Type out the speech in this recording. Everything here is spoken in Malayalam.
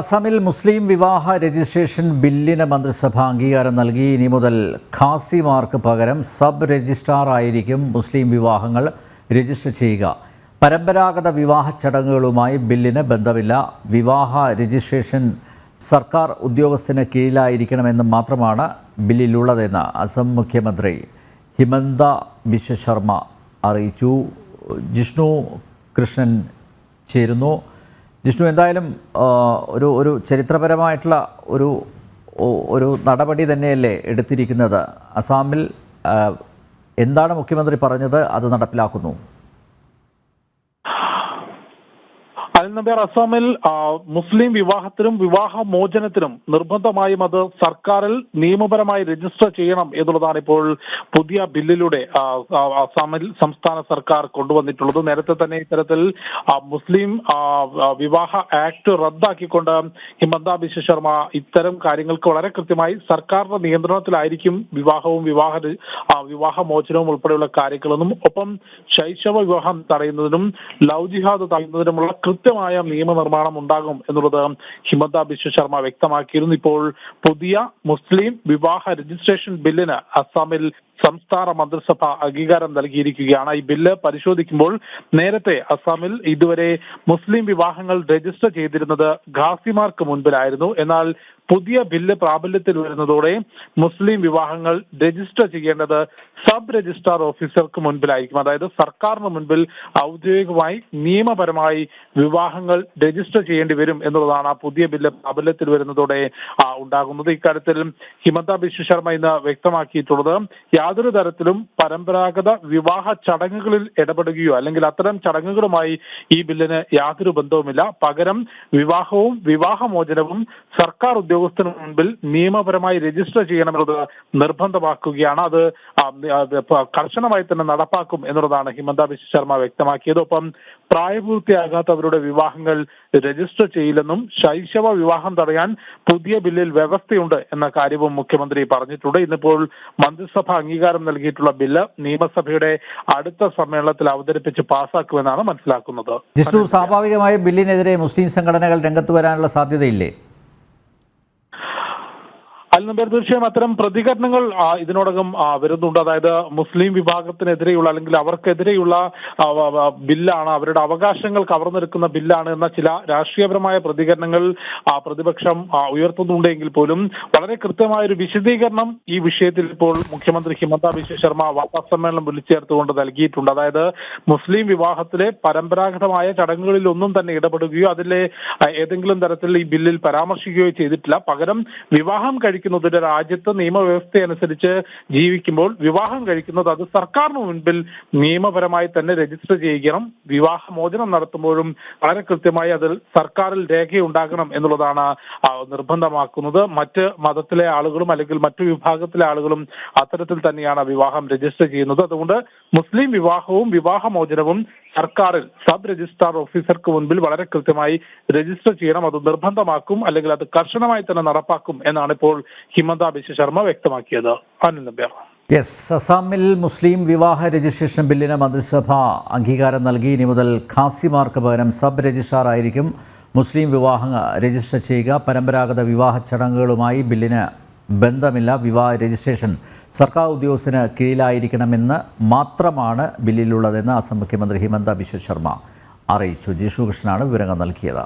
അസമിൽ മുസ്ലിം വിവാഹ രജിസ്ട്രേഷൻ ബില്ലിന് മന്ത്രിസഭ അംഗീകാരം നൽകി. ഇനി മുതൽ ഖാസിമാർക്ക് പകരം സബ് രജിസ്ട്രാർ ആയിരിക്കും മുസ്ലിം വിവാഹങ്ങൾ രജിസ്റ്റർ ചെയ്യുക. പരമ്പരാഗത വിവാഹ ചടങ്ങുകളുമായി ബില്ലിന് ബന്ധമില്ല. വിവാഹ രജിസ്ട്രേഷൻ സർക്കാർ ഉദ്യോഗസ്ഥന് കീഴിലായിരിക്കണമെന്ന് മാത്രമാണ് ബില്ലിലുള്ളതെന്ന് അസം മുഖ്യമന്ത്രി ഹിമന്ത ബിശ്വ ശർമ്മ അറിയിച്ചു. ജിഷ്ണു കൃഷ്ണൻ ചേരുന്നു. ജിഷ്ണു എന്തായാലും ഒരു ഒരു ചരിത്രപരമായിട്ടുള്ള ഒരു ഒരു നടപടി തന്നെയല്ലേ എടുത്തിരിക്കുന്നത്. അസാമിൽ എന്താണ് മുഖ്യമന്ത്രി പറഞ്ഞത് അത് നടപ്പിലാക്കുന്നു? അൽനബേർ അസമിൽ മുസ്ലിം വിവാഹത്തിനും വിവാഹ മോചനത്തിനും നിർബന്ധമായും അത് സർക്കാരിൽ നിയമപരമായി രജിസ്റ്റർ ചെയ്യണം എന്നുള്ളതാണ് ഇപ്പോൾ പുതിയ ബില്ലിലൂടെ ആ, സംസ്ഥാന സർക്കാർ കൊണ്ടുവന്നിട്ടുള്ളത്. നേരത്തെ തന്നെ ഇത്തരത്തിൽ മുസ്ലിം വിവാഹ ആക്ട് റദ്ദാക്കിക്കൊണ്ട് ഹിമന്ത ബിശ്വ ശർമ്മ ഇത്തരം കാര്യങ്ങൾക്ക് വളരെ കൃത്യമായി സർക്കാരിന്റെ നിയന്ത്രണത്തിലായിരിക്കും വിവാഹവും വിവാഹ വിവാഹ മോചനവും ഉൾപ്പെടെയുള്ള കാര്യങ്ങളെന്നും ഒപ്പം ശൈശവ വിവാഹം തടയുന്നതിനും ലവ് ജിഹാദ് തടയുന്നതിനുമുള്ള കൃത്യമായ നിയമനിർമ്മാണം ഉണ്ടാകും എന്നുള്ളത് ഹിമന്ത ബിശ്വ ശർമ്മ വ്യക്തമാക്കിയിരുന്നു. ഇപ്പോൾ പുതിയ മുസ്ലിം വിവാഹ രജിസ്ട്രേഷൻ ബില്ലിന് അസാമിൽ സംസ്ഥാന മന്ത്രിസഭ അംഗീകാരം നൽകിയിരിക്കുകയാണ്. ഈ ബില്ല് പരിശോധിക്കുമ്പോൾ നേരത്തെ അസാമിൽ ഇതുവരെ മുസ്ലിം വിവാഹങ്ങൾ രജിസ്റ്റർ ചെയ്തിരുന്നത് ഖാസിമാർക്ക് മുൻപിലായിരുന്നു. എന്നാൽ പുതിയ ബില്ല് പ്രാബല്യത്തിൽ വരുന്നതോടെ മുസ്ലിം വിവാഹങ്ങൾ രജിസ്റ്റർ ചെയ്യേണ്ടത് സബ് രജിസ്ട്രാർ ഓഫീസർക്ക് മുൻപിലായിരിക്കും. അതായത് സർക്കാരിന് മുൻപിൽ ഔദ്യോഗികമായി നിയമപരമായി വിവാഹങ്ങൾ രജിസ്റ്റർ ചെയ്യേണ്ടി വരും എന്നുള്ളതാണ് ആ പുതിയ ബില്ല് പ്രാബല്യത്തിൽ വരുന്നതോടെ ഉണ്ടാകുന്നത്. ഇക്കാര്യത്തിൽ ഹിമന്ത ബിശ്വ ശർമ്മ ഇന്ന് വ്യക്തമാക്കിയിട്ടുള്ളത് യാതൊരു തരത്തിലും പരമ്പരാഗത വിവാഹ ചടങ്ങുകളിൽ ഇടപെടുകയോ അല്ലെങ്കിൽ അത്തരം ചടങ്ങുകളുമായി ഈ ബില്ലിന് യാതൊരു ബന്ധവുമില്ല. പകരം വിവാഹവും വിവാഹമോചനവും സർക്കാർ ഉദ്യോഗസ്ഥന് മുൻപിൽ നിയമപരമായി രജിസ്റ്റർ ചെയ്യണമെന്നത് നിർബന്ധമാക്കുകയാണ്. അത് കർശനമായി തന്നെ നടപ്പാക്കും എന്നുള്ളതാണ് ഹിമന്ത ബിശ്വ ശർമ്മ വ്യക്തമാക്കിയത്. ഒപ്പം പ്രായപൂർത്തിയാകാത്തവരുടെ വിവാഹങ്ങൾ രജിസ്റ്റർ ചെയ്യില്ലെന്നും ശൈശവ വിവാഹം തടയാൻ പുതിയ ബില്ലിൽ വ്യവസ്ഥയുണ്ട് എന്ന കാര്യവും മുഖ്യമന്ത്രി പറഞ്ഞിട്ടുണ്ട്. ഇന്നിപ്പോൾ മന്ത്രിസഭ അംഗീകാരം നൽകിയിട്ടുള്ള ബില്ല് നിയമസഭയുടെ അടുത്ത സമ്മേളനത്തിൽ അവതരിപ്പിച്ച് പാസാക്കുമെന്നാണ് മനസ്സിലാക്കുന്നത്. സ്വാഭാവികമായും ബില്ലിനെതിരെ മുസ്ലിം സംഘടനകൾ രംഗത്ത് വരാനുള്ള സാധ്യതയില്ലേ? അൽനബർ തീർച്ചയായും അത്തരം പ്രതികരണങ്ങൾ ഇതിനോടകം വരുന്നുണ്ട്. അതായത് മുസ്ലിം വിഭാഗത്തിനെതിരെയുള്ള അല്ലെങ്കിൽ അവർക്കെതിരെയുള്ള ബില്ലാണ് അവരുടെ അവകാശങ്ങൾ കവർന്നെടുക്കുന്ന ബില്ലാണ് എന്ന ചില രാഷ്ട്രീയപരമായ പ്രതികരണങ്ങൾ പ്രതിപക്ഷം ഉയർത്തുന്നുണ്ടെങ്കിൽ പോലും വളരെ കൃത്യമായ ഒരു വിശദീകരണം ഈ വിഷയത്തിൽ ഇപ്പോൾ മുഖ്യമന്ത്രി ഹിമന്ത ബിശ്വ ശർമ്മ വാർത്താ സമ്മേളനം വിളിച്ചേർത്തുകൊണ്ട് നൽകിയിട്ടുണ്ട്. അതായത് മുസ്ലിം വിവാഹത്തിലെ പരമ്പരാഗതമായ ചടങ്ങുകളിൽ ഒന്നും തന്നെ ഇടപെടുകയോ അതിലെ ഏതെങ്കിലും തരത്തിൽ ഈ ബില്ലിൽ പരാമർശിക്കുകയോ ചെയ്തിട്ടില്ല. പകരം വിവാഹം കഴിക്കുന്നത് ഒരു രാജ്യത്ത് നിയമവ്യവസ്ഥ അനുസരിച്ച് ജീവിക്കുമ്പോൾ വിവാഹം കഴിക്കുന്നത് അത് സർക്കാരിന് മുൻപിൽ നിയമപരമായി തന്നെ രജിസ്റ്റർ ചെയ്യണം. വിവാഹമോചനം നടത്തുമ്പോഴും വളരെ കൃത്യമായി അതിൽ സർക്കാരിൽ രേഖയുണ്ടാകണം എന്നുള്ളതാണ് നിർബന്ധമാക്കുന്നത്. മറ്റ് മതത്തിലെ ആളുകളും അല്ലെങ്കിൽ മറ്റു വിഭാഗത്തിലെ ആളുകളും അത്തരത്തിൽ തന്നെയാണ് വിവാഹം രജിസ്റ്റർ ചെയ്യുന്നത്. അതുകൊണ്ട് മുസ്ലിം വിവാഹവും വിവാഹമോചനവും സർക്കാരിൽ സബ് രജിസ്ട്രാർ ഓഫീസർക്ക് മുൻപിൽ വളരെ കൃത്യമായി രജിസ്റ്റർ ചെയ്യണം അത് നിർബന്ധമാക്കും അല്ലെങ്കിൽ അത് കർശനമായി തന്നെ നടപ്പാക്കും എന്നാണ് ഇപ്പോൾ ഹിമന്ത ബിശ്വ ശർമ്മ വ്യക്തമാക്കിയത്. അനിൽ യെസ് അസാമിൽ മുസ്ലിം വിവാഹ രജിസ്ട്രേഷൻ ബില്ലിന് മന്ത്രിസഭ അംഗീകാരം നൽകി. ഇനി മുതൽ ഖാസിമാർക്ക് പകരം സബ് രജിസ്ട്രാർ ആയിരിക്കും മുസ്ലിം വിവാഹങ്ങൾ രജിസ്റ്റർ ചെയ്യുക. പരമ്പരാഗത വിവാഹ ചടങ്ങുകളുമായി ബില്ലിന് ബന്ധമില്ല വിവാഹ രജിസ്ട്രേഷൻ സർക്കാർ ഉദ്യോഗസ്ഥന് കീഴിലായിരിക്കണമെന്ന് മാത്രമാണ് ബില്ലിലുള്ളതെന്ന് അസം മുഖ്യമന്ത്രി ഹിമന്ത ബിശ്വ ശർമ്മ അറിയിച്ചു. ജിഷു കൃഷ്ണനാണ് വിവരങ്ങൾ നൽകിയത്.